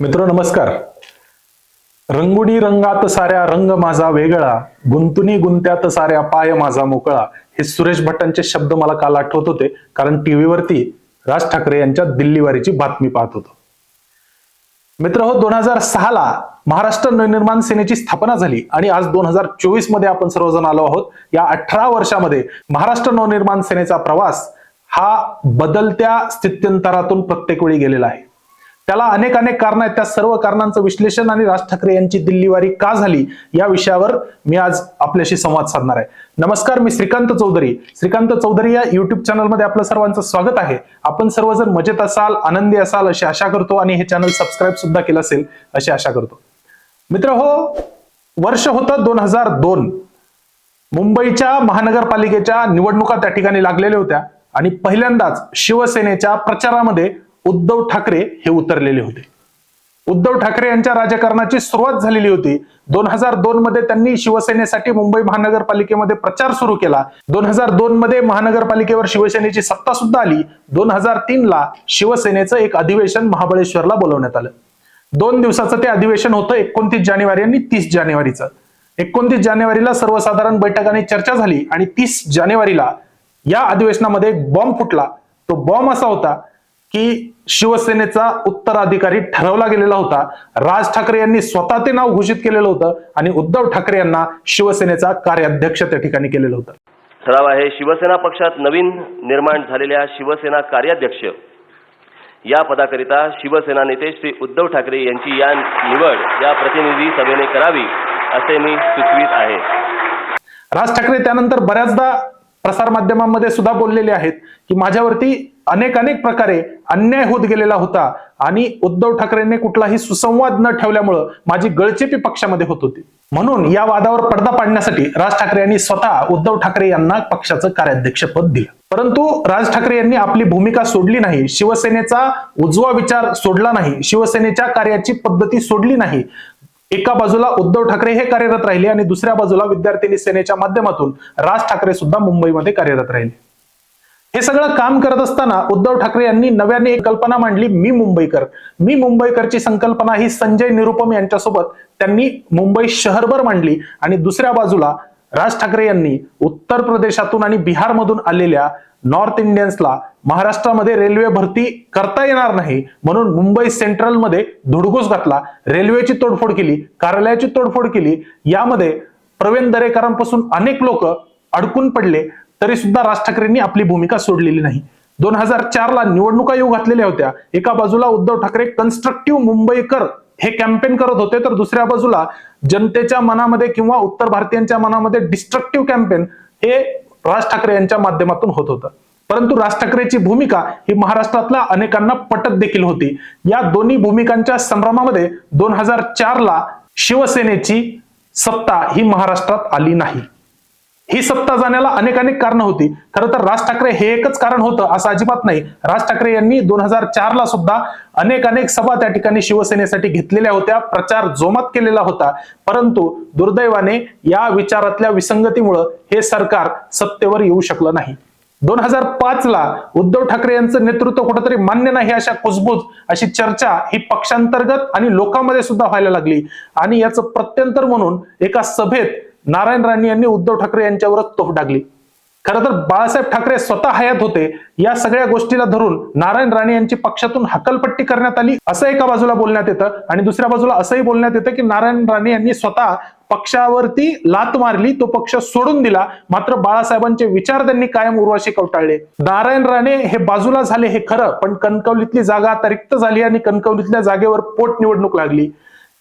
मित्र नमस्कार. रंगुडी रंगात साऱ्या रंग माझा वेगळा गुंतुनी गुंत्यात साऱ्या पाय माझा मोकळा. हे सुरेश भट्टांचे शब्द मला काल आठवत होते कारण टीव्हीवरती राज ठाकरे यांच्या दिल्लीवारीची बातमी पाहत होतो. मित्र हो दोन हजार सहा ला महाराष्ट्र नवनिर्माण सेनेची स्थापना झाली आणि आज दोन हजार चोवीसमध्ये आपण सर्वजण आलो आहोत. या अठरा वर्षामध्ये महाराष्ट्र नवनिर्माण सेनेचा प्रवास हा बदलत्या स्थित्यंतरातून प्रत्येक वेळी गेलेला आहे. त्याला अनेक अनेक कारण आहेत. त्या सर्व कारणांचं विश्लेषण आणि राज ठाकरे यांची दिल्लीवारी का झाली? या विषयावर मी आज आपल्याशी संवाद साधणार आहे. नमस्कार मी श्रीकांत चौधरी. श्रीकांत चौधरी या युट्यूब चॅनलमध्ये आपलं सर्वांचं स्वागत आहे. आपण सर्वजण मजेत असाल आनंदी असाल अशी आशा करतो आणि हे चॅनल सबस्क्राईब सुद्धा केलं असेल अशी आशा करतो. मित्र हो वर्ष होतं दोन हजार दोन. मुंबईच्या महानगरपालिकेच्या निवडणुका त्या ठिकाणी लागलेल्या होत्या आणि पहिल्यांदाच शिवसेनेच्या प्रचारामध्ये उद्धव ठाकरे हे उतरलेले होते. उद्धव ठाकरे यांच्या राजकारणाची सुरुवात झालेली होती. दोन हजार दोन मध्ये त्यांनी शिवसेनेसाठी मुंबई महानगरपालिकेमध्ये प्रचार सुरू केला. दोन हजार दोन मध्ये महानगरपालिकेवर शिवसेनेची सत्ता सुद्धा आली. दोन हजार तीन ला शिवसेनेचं एक अधिवेशन महाबळेश्वरला बोलवण्यात आलं. दोन दिवसाचं ते अधिवेशन होतं एकोणतीस जानेवारी आणि तीस जानेवारीचं. एकोणतीस जानेवारीला सर्वसाधारण बैठक आणि चर्चा झाली आणि तीस जानेवारीला या अधिवेशनामध्ये एक बॉम्ब फुटला. तो बॉम्ब असा होता की शिवसेनेचा उत्तराधिकारी ठरवला गेलेला होता. राज ठाकरे यांनी स्वतः ते नाव घोषित केलेलं होतं आणि उद्धव ठाकरे यांना शिवसेनेचा कार्याध्यक्ष त्या ठिकाणी केलेलं होतं. ठराव आहे शिवसेना पक्षात नवीन निर्माण झालेल्या शिवसेना कार्याध्यक्ष. या पदाकरिता शिवसेना नेते श्री उद्धव ठाकरे यांची या निवड या प्रतिनिधी सभेने करावी असे मी सुचवित आहे. राज ठाकरे त्यानंतर बऱ्याचदा प्रसार माध्यमांमध्ये सुद्धा बोललेले आहेत की माझ्यावरती अनेक अनेक प्रकारे अन्याय होत गेलेला होता. आणि उद्धव ठाकरेंनी कुठलाही सुसंवाद न ठेवल्यामुळं माझी गळचेपी पक्षामध्ये होत होती. म्हणून या वादावर पडदा पाडण्यासाठी राज ठाकरे यांनी स्वतः उद्धव ठाकरे यांना पक्षाचं कार्याध्यक्षपद दिलं. परंतु राज ठाकरे यांनी आपली भूमिका सोडली नाही. शिवसेनेचा उजवा विचार सोडला नाही. शिवसेनेच्या कार्याची पद्धती सोडली नाही. एका बाजूला उद्धव ठाकरे हे कार्यरत राहिले आणि दुसऱ्या बाजूला विद्यार्थिनी सेनेच्या माध्यमातून राज ठाकरे सुद्धा मुंबईमध्ये कार्यरत राहिले. हे सगळं काम करत असताना उद्धव ठाकरे यांनी नव्याने एक कल्पना मांडली मी मुंबईकर. मी मुंबईकरची संकल्पना ही संजय निरुपम यांच्यासोबत त्यांनी मुंबई शहरभर मांडली आणि दुसऱ्या बाजूला राज ठाकरे यांनी उत्तर प्रदेशातून आणि बिहारमधून आलेल्या नॉर्थ इंडियन्सला महाराष्ट्रामध्ये रेल्वे भरती करता येणार नाही म्हणून मुंबई सेंट्रलमध्ये धुडगूस घातला रेल्वेची तोडफोड केली कार्यालयाची तोडफोड केली. यामध्ये प्रवीण दरेकरांपासून अनेक लोक अडकून पडले. तरी सुद्धा राज ठाकरेंनी आपली भूमिका सोडलेली नाही. दोन हजार चार ला निवडणुका येऊ घातलेल्या होत्या. एका बाजूला उद्धव ठाकरे कन्स्ट्रक्टिव्ह मुंबईकर हे कॅम्पेन करत होते तर दुसऱ्या बाजूला जनतेच्या मनामध्ये किंवा उत्तर भारतीयांच्या मनामध्ये डिस्ट्रक्टिव्ह कॅम्पेन हे राज ठाकरे यांच्या माध्यमातून होत होतं. परंतु राज ठाकरेची भूमिका ही महाराष्ट्रातल्या अनेकांना पटत देखील होती. या दोन्ही भूमिकांच्या संभ्रमामध्ये दोन हजार चार ला शिवसेनेची सत्ता ही महाराष्ट्रात आली नाही. ही सत्ता जाण्याला अनेक अनेक कारण होती. खरं तर राज ठाकरे हे एकच कारण होतं असं अजिबात नाही. राज ठाकरे यांनी दोन हजार चार ला सुद्धा अनेक अनेक सभा त्या ठिकाणी शिवसेनेसाठी घेतलेल्या होत्या प्रचार जोमात केलेला होता. परंतु दुर्दैवाने या विचारातल्या विसंगतीमुळं हे सरकार सत्तेवर येऊ शकलं नाही. दोन हजार पाच ला उद्धव ठाकरे यांचं नेतृत्व कुठंतरी मान्य नाही अशा कुजबूज अशी चर्चा ही पक्षांतर्गत आणि लोकांमध्ये सुद्धा व्हायला लागली. आणि याचं प्रत्यंतर म्हणून एका सभेत नारायण राणे यांनी उद्धव ठाकरे यांच्यावरच तोफ डागली. खरं तर बाळासाहेब ठाकरे स्वतः हयात होते या सगळ्या गोष्टीला धरून नारायण राणे यांची पक्षातून हकलपट्टी करण्यात आली असं एका बाजूला बोलण्यात येतं आणि दुसऱ्या बाजूला असंही बोलण्यात येतं की नारायण राणे यांनी स्वतः पक्षावरती लात मारली तो पक्ष सोडून दिला मात्र बाळासाहेबांचे विचार त्यांनी कायम उर्वाशी कवटाळले. नारायण राणे हे बाजूला झाले हे खरं पण कणकवलीतली जागा आता रिक्त झाली आणि कणकवलीतल्या जागेवर पोटनिवडणूक लागली.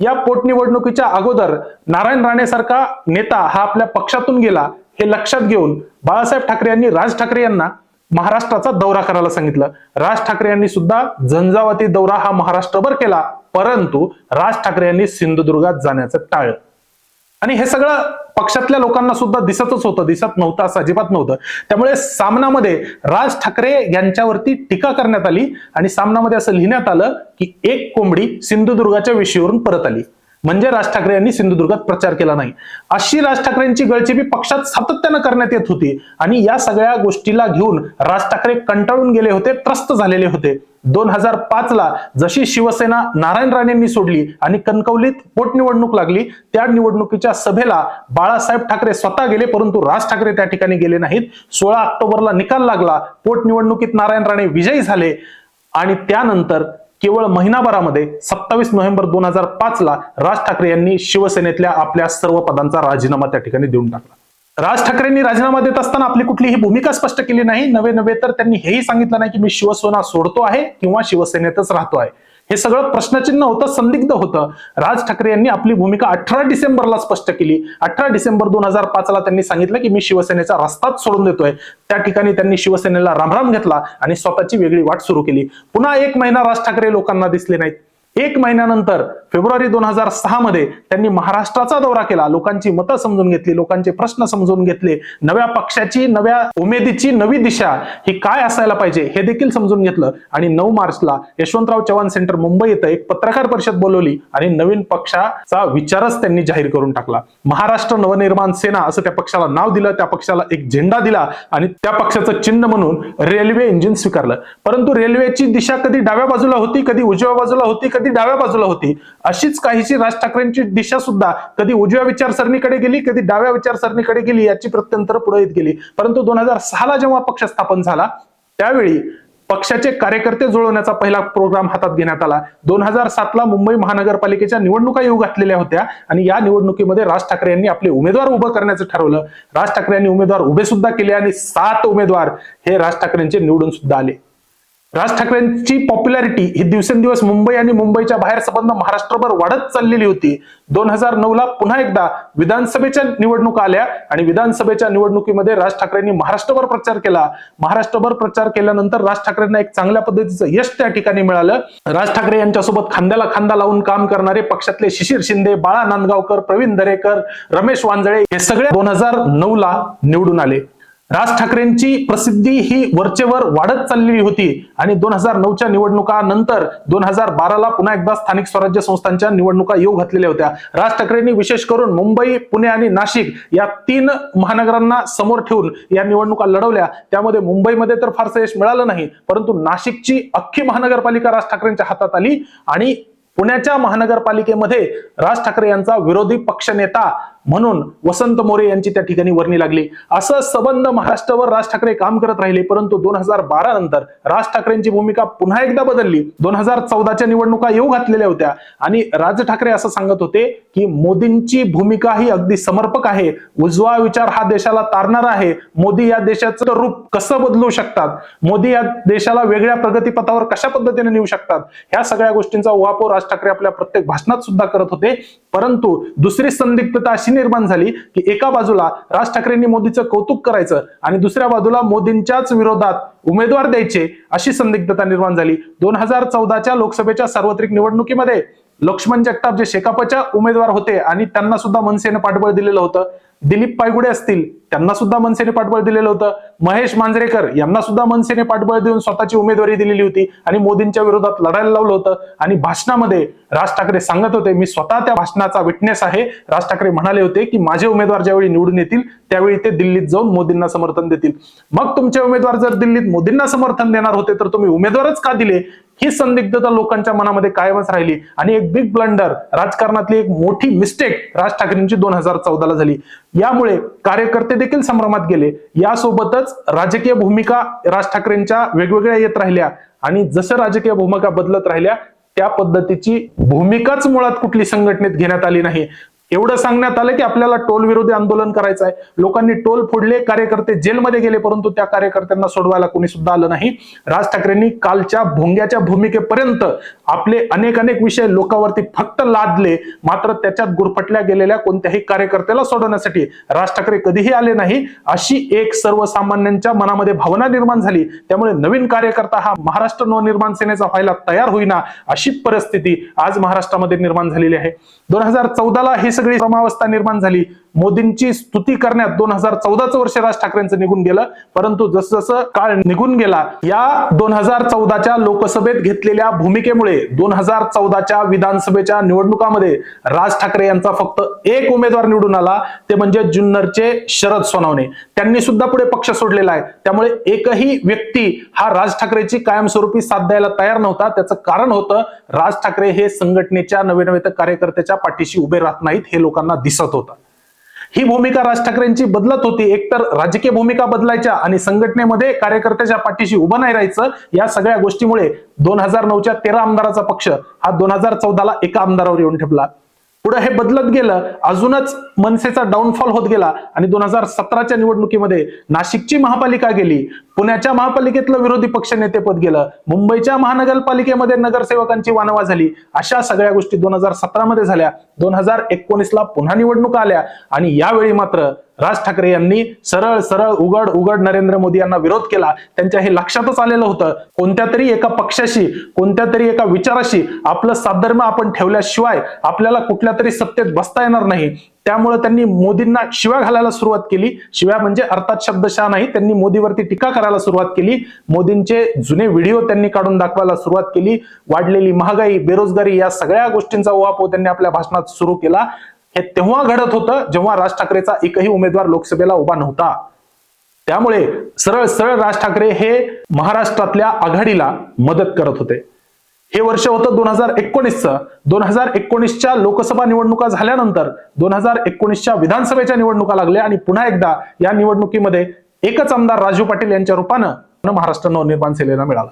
या पोटनिवडणुकीच्या अगोदर नारायण राणे सारखा नेता हा आपल्या पक्षातून गेला हे लक्षात घेऊन बाळासाहेब ठाकरे यांनी राज ठाकरे यांना महाराष्ट्राचा दौरा करायला सांगितलं. राज ठाकरे यांनी सुद्धा झंझावाती दौरा हा महाराष्ट्रभर केला परंतु राज ठाकरे यांनी सिंधुदुर्गात जाण्याचं टाळलं. आणि हे सगळं पक्षातल्या लोकांना सुद्धा दिसतच होतं दिसत नव्हतं असं अजिबात नव्हतं. त्यामुळे सामनामध्ये राज ठाकरे यांच्यावरती टीका करण्यात आली आणि सामनामध्ये असं लिहिण्यात आलं की एक कोंबडी सिंधुदुर्गाच्या विषयावरून परत आली. म्हणजे राज ठाकरे यांनी सिंधुदुर्गात प्रचार केला नाही. अशी राज ठाकरेंची गळचेपी पक्षात सातत्यानं करण्यात येत होती आणि या सगळ्या गोष्टीला घेऊन राज ठाकरे कंटाळून गेले होते त्रस्त झालेले होते. दोन हजार पाच ला जशी शिवसेना नारायण राणेंनी सोडली आणि कणकवलीत पोटनिवडणूक लागली त्या निवडणुकीच्या सभेला बाळासाहेब ठाकरे स्वतः गेले परंतु राज ठाकरे त्या ठिकाणी गेले नाहीत. सोळा ऑक्टोबरला निकाल लागला पोटनिवडणुकीत नारायण राणे विजयी झाले आणि त्यानंतर केवळ महिनाभरामध्ये सत्तावीस नोव्हेंबर दोन हजार पाच ला राज ठाकरे यांनी शिवसेनेतल्या आपल्या सर्व पदांचा राजीनामा त्या ठिकाणी देऊन टाकला. राज ठाकरेंनी राजीनामा देत असताना आपली कुठलीही भूमिका स्पष्ट केली नाही. नवे नवे तर त्यांनी हेही सांगितलं नाही की मी शिवसेना सोडतो आहे किंवा शिवसेनेतच राहतो आहे. हे सगळं प्रश्नचिन्ह होतं संदिग्ध होतं. राज ठाकरे यांनी आपली भूमिका अठरा डिसेंबरला स्पष्ट केली. अठरा डिसेंबर दोन हजार पाच ला त्यांनी सांगितलं की मी शिवसेनेचा रस्ताच सोडून देतोय. त्या ठिकाणी त्यांनी शिवसेनेला रामराम घेतला आणि स्वतःची वेगळी वाट सुरू केली. पुन्हा एक महिना राज ठाकरे लोकांना दिसले नाहीत. एक महिन्यानंतर फेब्रुवारी दोन हजार सहा मध्ये त्यांनी महाराष्ट्राचा दौरा केला. लोकांची मतं समजून घेतली लोकांचे प्रश्न समजून घेतले. नव्या पक्षाची नव्या उमेदीची नवी दिशा ही काय असायला पाहिजे हे देखील समजून घेतलं. आणि नऊ मार्चला यशवंतराव चव्हाण सेंटर मुंबई इथं एक पत्रकार परिषद बोलवली आणि नवीन पक्षाचा विचारच त्यांनी जाहीर करून टाकला. महाराष्ट्र नवनिर्माण सेना असं त्या पक्षाला नाव दिलं त्या पक्षाला एक झेंडा दिला आणि त्या पक्षाचं चिन्ह म्हणून रेल्वे इंजिन स्वीकारलं. परंतु रेल्वेची दिशा कधी डाव्या बाजूला होती कधी उजव्या बाजूला होती कधी कधी डाव्या बाजूला होती. अशीच काहीशी राज ठाकरेंची दिशा सुद्धा कधी उजव्या विचारसरणीकडे गेली कधी डाव्या विचारसरणीकडे गेली याची प्रत्यंतर पुढे येत गेली. परंतु दोन हजार सहाला जेव्हा पक्ष स्थापन झाला त्यावेळी पक्षाचे कार्यकर्ते जुळवण्याचा पहिला प्रोग्राम हातात घेण्यात आला. दोन हजार सातला मुंबई महानगरपालिकेच्या निवडणुका येऊ घातलेल्या होत्या आणि या निवडणुकीमध्ये राज ठाकरे यांनी आपले उमेदवार उभं करण्याचं ठरवलं. राज ठाकरे यांनी उमेदवार उभे सुद्धा केले आणि सात उमेदवार हे राज ठाकरेंचे निवडून सुद्धा आले. राज ठाकरेंची पॉप्युलॅरिटी ही दिवसेंदिवस मुंबई आणि मुंबईच्या बाहेर संबंध महाराष्ट्रभर वाढत चाललेली होती. दोन हजार नऊ ला पुन्हा एकदा विधानसभेच्या निवडणुका आल्या आणि विधानसभेच्या निवडणुकीमध्ये राज ठाकरेंनी महाराष्ट्रभर प्रचार केला. महाराष्ट्रभर प्रचार केल्यानंतर राज ठाकरेंना एक चांगल्या पद्धतीचं यश त्या ठिकाणी मिळालं. राज ठाकरे यांच्यासोबत खांद्याला खांदा लावून काम करणारे पक्षातले शिशिर शिंदे बाळा नांदगावकर प्रवीण दरेकर रमेश वांजळे हे सगळे दोन हजार नऊ ला निवडून आले. राज ठाकरेंची प्रसिद्धी ही वरचेवर वाढत चाललेली होती. आणि दोन हजार नऊच्या निवडणुकानंतर दोन हजार बाराला पुन्हा एकदा स्थानिक स्वराज्य संस्थांच्या निवडणुका येऊ घातलेल्या होत्या. राज ठाकरेंनी विशेष करून मुंबई पुणे आणि नाशिक या तीन महानगरांना समोर ठेवून या निवडणुका लढवल्या. त्यामध्ये मुंबईमध्ये तर फारसं यश मिळालं नाही परंतु नाशिकची अख्खी महानगरपालिका राज ठाकरेंच्या हातात आली. आणि पुण्याच्या महानगरपालिकेमध्ये राज ठाकरे यांचा विरोधी पक्षनेता म्हणून वसंत मोरे यांची त्या ठिकाणी वर्णी लागली. असं सबंध महाराष्ट्रावर राज ठाकरे काम करत राहिले परंतु दोन हजार बारा नंतर राज ठाकरेंची भूमिका पुन्हा एकदा बदलली. दोन हजार चौदाच्या निवडणुका येऊ घातलेल्या होत्या. आणि राज ठाकरे असं सांगत होते की मोदींची भूमिका ही अगदी समर्पक आहे. उजवा विचार हा देशाला तारणारा आहे. मोदी या देशाचं रूप कसं बदलू शकतात? मोदी या देशाला वेगळ्या प्रगतीपथावर कशा पद्धतीने नेऊ शकतात? ह्या सगळ्या गोष्टींचा उहापोह राज ठाकरे आपल्या प्रत्येक भाषणात सुद्धा करत होते. परंतु दुसरी संदिग्धता अशी निर्माण झाली की एका बाजूला राज ठाकरेंनी मोदीचं कौतुक करायचं आणि दुसऱ्या बाजूला मोदींच्याच विरोधात उमेदवार द्यायचे अशी संदिग्धता निर्माण झाली. दोन हजार चौदाच्या लोकसभेच्या सार्वत्रिक निवडणुकीमध्ये लक्ष्मण जगताप जे शेकापच्या उमेदवार होते आणि त्यांना सुद्धा मनसेने पाठबळ दिलेलं होतं. दिलीप पायगुडे असतील त्यांना सुद्धा मनसेने पाठबळ दिलेलं होतं. महेश मांजरेकर यांना सुद्धा मनसेने पाठबळ देऊन स्वतःची उमेदवारी दिलेली होती आणि मोदींच्या विरोधात लढायला लावलं होतं. आणि भाषणामध्ये राज ठाकरे सांगत होते मी स्वतः त्या भाषणाचा विटनेस आहे. राज ठाकरे म्हणाले होते की माझे उमेदवार ज्यावेळी निवडून येतील त्यावेळी ते दिल्लीत जाऊन मोदींना समर्थन देतील. मग तुमचे उमेदवार जर दिल्लीत मोदींना समर्थन देणार होते तर तुम्ही उमेदवारच का दिले? ही संदिग्धता लोकांच्या मनामध्ये कायमच राहिली. आणि एक बिग ब्लंडर राजकारणातली एक मोठी मिस्टेक राज ठाकरेंची दोन हजार चौदाला झाली. यामुळे कार्यकर्ते देखील संभ्रमात गेले. यासोबतच राजकीय भूमिका राज ठाकरेंच्या वेगवेगळ्या येत राहिल्या आणि जसं राजकीय भूमिका बदलत राहिल्या त्या पद्धतीची भूमिकाच मुळात कुठली संघटनेत घेण्यात आली नाही. एवढं सांगण्यात आलं की आपल्याला टोल विरोधी आंदोलन करायचं आहे लोकांनी टोल फोडले कार्यकर्ते जेलमध्ये गेले परंतु त्या कार्यकर्त्यांना सोडवायला कोणी सुद्धा आलं नाही. राज ठाकरेंनी कालच्या भोंग्याच्या भूमिकेपर्यंत आपले अनेक अनेक विषय लोकांवरती फक्त लादले मात्र त्याच्यात गुरफटल्या गेलेल्या कोणत्याही कार्यकर्त्याला सोडवण्यासाठी राज ठाकरे कधीही आले नाही. अशी एक सर्वसामान्यांच्या मनामध्ये भावना निर्माण झाली. त्यामुळे नवीन कार्यकर्ता हा महाराष्ट्र नवनिर्माण सेनेचा व्हायला तयार होईना अशी परिस्थिती आज महाराष्ट्रामध्ये निर्माण झालेली आहे. दोन हजार चौदाला ही सगळी समावस्था निर्माण झाली. मोदींची स्तुती करण्यात दोन हजार चौदाचं वर्ष राज ठाकरेंचं निघून गेलं. परंतु जसजसं काळ निघून गेला या दोन हजार चौदाच्या लोकसभेत घेतलेल्या भूमिकेमुळे दोन हजार चौदाच्या विधानसभेच्या निवडणुकामध्ये राज ठाकरे यांचा फक्त एक उमेदवार निवडून आला ते म्हणजे जुन्नरचे शरद सोनावणे. त्यांनी सुद्धा पुढे पक्ष सोडलेला आहे. त्यामुळे एकही व्यक्ती हा राज ठाकरेची कायमस्वरूपी साथ द्यायला तयार नव्हता. त्याचं कारण होतं राज ठाकरे हे संघटनेच्या नवे नवे कार्यकर्त्याच्या पाठीशी उभे राहत नाहीत हे लोकांना दिसत होतं. ही भूमिका राज ठाकरेंची बदलत होती. एकतर राजकीय भूमिका बदलायच्या आणि संघटनेमध्ये कार्यकर्त्याच्या पाठीशी उभं नाही राहायचं या सगळ्या गोष्टीमुळे दोन हजार नऊच्या तेरा आमदाराचा पक्ष हा दोन हजार चौदाला एका आमदारावर येऊन ठेपला. पुढे हे बदलत गेलं अजूनच मनसेचा डाऊनफॉल होत गेला आणि दोन हजार सतराच्या निवडणुकीमध्ये नाशिकची महापालिका गेली पुण्याच्या महापालिकेतलं विरोधी पक्ष नेतेपद गेलं मुंबईच्या महानगरपालिकेमध्ये नगरसेवकांची वानवा झाली अशा सगळ्या गोष्टी दोन हजार सतरामध्ये झाल्या दोन हजार एकोणीसला पुन्हा निवडणुका आल्या आणि यावेळी मात्र राज ठाकरे यांनी सरळ सरळ उघड उघड नरेंद्र मोदी यांना विरोध केला. त्यांच्या हे लक्षातच आलेलं होतं कोणत्या तरी एका पक्षाशी कोणत्या तरी एका विचाराशी आपलं साधर्म आपण ठेवल्याशिवाय आपल्याला कुठल्या तरी सत्तेत बसता येणार नाही. त्यामुळे त्यांनी मोदींना शिव्या घालायला सुरुवात केली. शिव्या म्हणजे अर्थात शब्दशः नाही त्यांनी मोदीवरती टीका करायला सुरुवात केली. मोदींचे जुने व्हिडिओ त्यांनी काढून दाखवायला सुरुवात केली. वाढलेली महागाई बेरोजगारी या सगळ्या गोष्टींचा उहापोह त्यांनी आपल्या भाषणात सुरू केला. हे तेव्हा घडत होतं जेव्हा राज ठाकरेचा एकही उमेदवार लोकसभेला उभा नव्हता. त्यामुळे सरळ सरळ राज ठाकरे हे महाराष्ट्रातल्या आघाडीला मदत करत होते. हे वर्ष होतं दोन हजार एकोणीसचं. दोन हजार एकोणीसच्या लोकसभा निवडणुका झाल्यानंतर दोन हजार एकोणीसच्या विधानसभेच्या निवडणुका लागल्या आणि पुन्हा एकदा या निवडणुकीमध्ये एकच आमदार राजू पाटील यांच्या रूपानं महाराष्ट्र नवनिर्माण सेनेला मिळाला.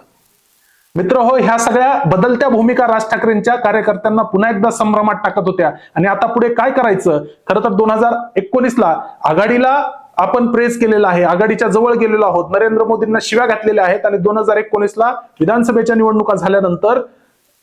मित्र हो ह्या सगळ्या बदलत्या भूमिका राज ठाकरेंच्या कार्यकर्त्यांना पुन्हा एकदा संभ्रमात टाकत होत्या. आणि आता पुढे काय करायचं? खरं तर दोन हजार एकोणीसला आघाडीला आपण प्रेस केलेला आहे आघाडीच्या जवळ गेलेलो आहोत नरेंद्र मोदींना शिव्या घातलेल्या आहेत आणि दोन हजार एकोणीसला विधानसभेच्या निवडणुका झाल्यानंतर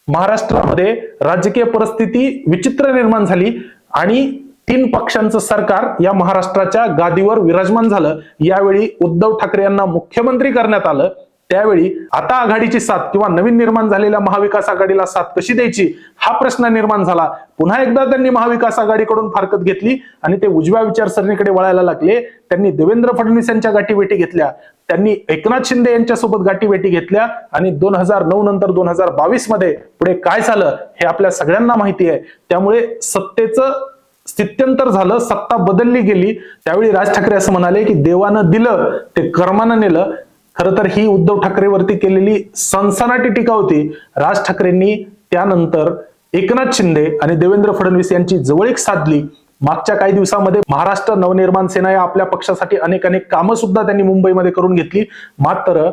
महाराष्ट्रामध्ये राजकीय परिस्थिती विचित्र निर्माण झाली आणि तीन पक्षांचं सरकार या महाराष्ट्राच्या गादीवर विराजमान झालं. यावेळी उद्धव ठाकरे यांना मुख्यमंत्री करण्यात आलं. त्यावेळी आता आघाडीची साथ किंवा नवीन निर्माण झालेल्या महाविकास आघाडीला साथ कशी द्यायची हा प्रश्न निर्माण झाला. पुन्हा एकदा त्यांनी महाविकास आघाडीकडून फारकत घेतली आणि ते उजव्या विचारसरणीकडे वळायला लागले. त्यांनी देवेंद्र फडणवीस यांच्या गाठीभेटी घेतल्या. त्यांनी एकनाथ शिंदे यांच्यासोबत गाठीभेटी घेतल्या आणि दोन हजार नऊ नंतर दोन हजार बावीसमध्ये पुढे काय झालं हे आपल्या सगळ्यांना माहिती आहे. त्यामुळे सत्तेचं स्थित्यंतर झालं सत्ता बदलली गेली. त्यावेळी राज ठाकरे असं म्हणाले की देवानं दिलं ते कर्मानं नेलं. खरं तर ही उद्धव ठाकरेवरती केलेली सनसनाटी टीका होती. राज ठाकरेंनी त्यानंतर एकनाथ शिंदे आणि देवेंद्र फडणवीस यांची जवळीक साधली. मागच्या काही दिवसामध्ये महाराष्ट्र नवनिर्माण सेना या आपल्या पक्षासाठी अनेक अनेक कामं सुद्धा त्यांनी मुंबईमध्ये करून घेतली. मात्र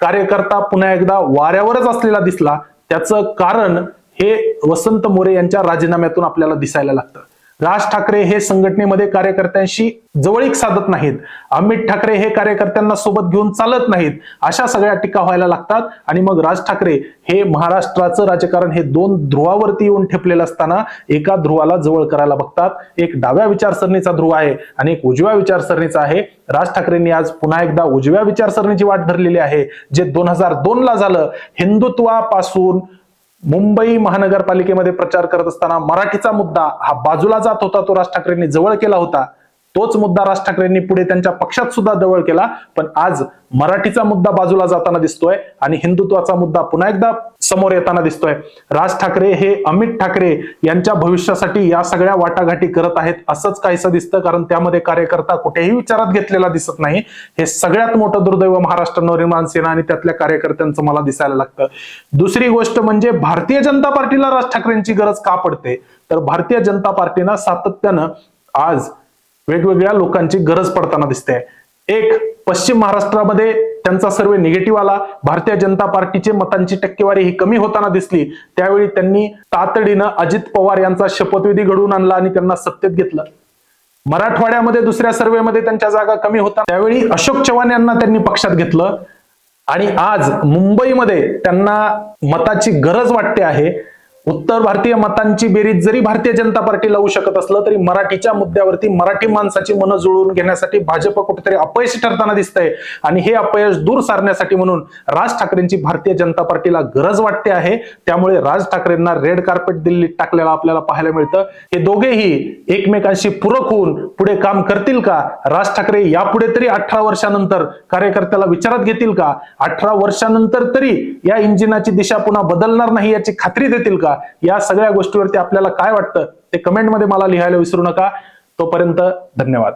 कार्यकर्ता पुन्हा एकदा वाऱ्यावरच असलेला दिसला. त्याचं कारण हे वसंत मोरे यांच्या राजीनाम्यातून आपल्याला दिसायला लागतं. राज ठाकरे हे संघटनेमध्ये कार्यकर्त्यांशी जवळीक साधत नाहीत. अमित ठाकरे हे कार्यकर्त्यांना सोबत घेऊन चालत नाहीत. अशा सगळ्या टीका व्हायला लागतात आणि मग राज ठाकरे हे महाराष्ट्राचं राजकारण हे दोन ध्रुवावरती येऊन ठेपलेलं असताना एका ध्रुवाला जवळ करायला बघतात. एक डाव्या विचारसरणीचा ध्रुव आहे आणि एक उजव्या विचारसरणीचा आहे. राज ठाकरेंनी आज पुन्हा एकदा उजव्या विचारसरणीची वाट धरलेली आहे. जे दोन हजार दोन ला झालं हिंदुत्वापासून मुंबई महानगरपालिकेमध्ये प्रचार करत असताना मराठीचा मुद्दा हा बाजूला जात होता तो राज ठाकरेंनी जवळ केला होता. तोच मुद्दा राज ठाकरेंनी पुढे त्यांच्या पक्षात सुद्धा जवळ केला. पण आज मराठीचा मुद्दा बाजूला जाताना दिसतोय आणि हिंदुत्वाचा मुद्दा पुन्हा एकदा समोर येताना दिसतोय. राज ठाकरे हे अमित ठाकरे यांच्या भविष्यासाठी या सगळ्या वाटाघाटी करत आहेत असंच काहीसं दिसतं कारण त्यामध्ये कार्यकर्ता कुठेही विचारात घेतलेला दिसत नाही. हे सगळ्यात मोठं दुर्दैव महाराष्ट्र नवनिर्माण सेना आणि त्यातल्या कार्यकर्त्यांचं मला दिसायला लागतं. दुसरी गोष्ट म्हणजे भारतीय जनता पार्टीला राज ठाकरेंची गरज का पडते? तर भारतीय जनता पार्टीनं सातत्यानं आज वेगवेगळ्या लोकांची गरज पडताना दिसते. एक पश्चिम महाराष्ट्रामध्ये त्यांचा सर्वे निगेटिव्ह आला. भारतीय जनता पार्टीचे मतांची टक्केवारी ही कमी होताना दिसली. त्यावेळी त्यांनी तातडीनं अजित पवार यांचा शपथविधी घडवून आणला आणि त्यांना सत्तेत घेतलं. मराठवाड्यामध्ये दुसऱ्या सर्वेमध्ये त्यांच्या जागा कमी होता. त्यावेळी अशोक चव्हाण यांना त्यांनी पक्षात घेतलं. आणि आज मुंबईमध्ये त्यांना मताची गरज वाटते आहे. उत्तर भारतीय मतांची बेरीज जरी भारतीय जनता पार्टी लावू शकत असलं तरी मराठीच्या मुद्द्यावरती मराठी माणसाची मनं जुळवून घेण्यासाठी भाजप कुठेतरी अपयशी ठरताना दिसतंय. आणि हे अपयश दूर सारण्यासाठी म्हणून राज ठाकरेंची भारतीय जनता पार्टीला गरज वाटते आहे. त्यामुळे राज ठाकरेंना रेड कार्पेट दिल्लीत टाकलेला आपल्याला पाहायला मिळतं. हे दोघेही एकमेकांशी पूरक होऊन पुढे काम करतील का? राज ठाकरे यापुढे तरी अठरा वर्षानंतर कार्यकर्त्याला विचारात घेतील का? अठरा वर्षानंतर तरी या इंजिनाची दिशा पुन्हा बदलणार नाही याची खात्री देतील का? का या सगळ्या गोष्टीवरती आपल्याला काय वाटतं ते कमेंटमध्ये मला लिहायला विसरू नका. तोपर्यंत धन्यवाद.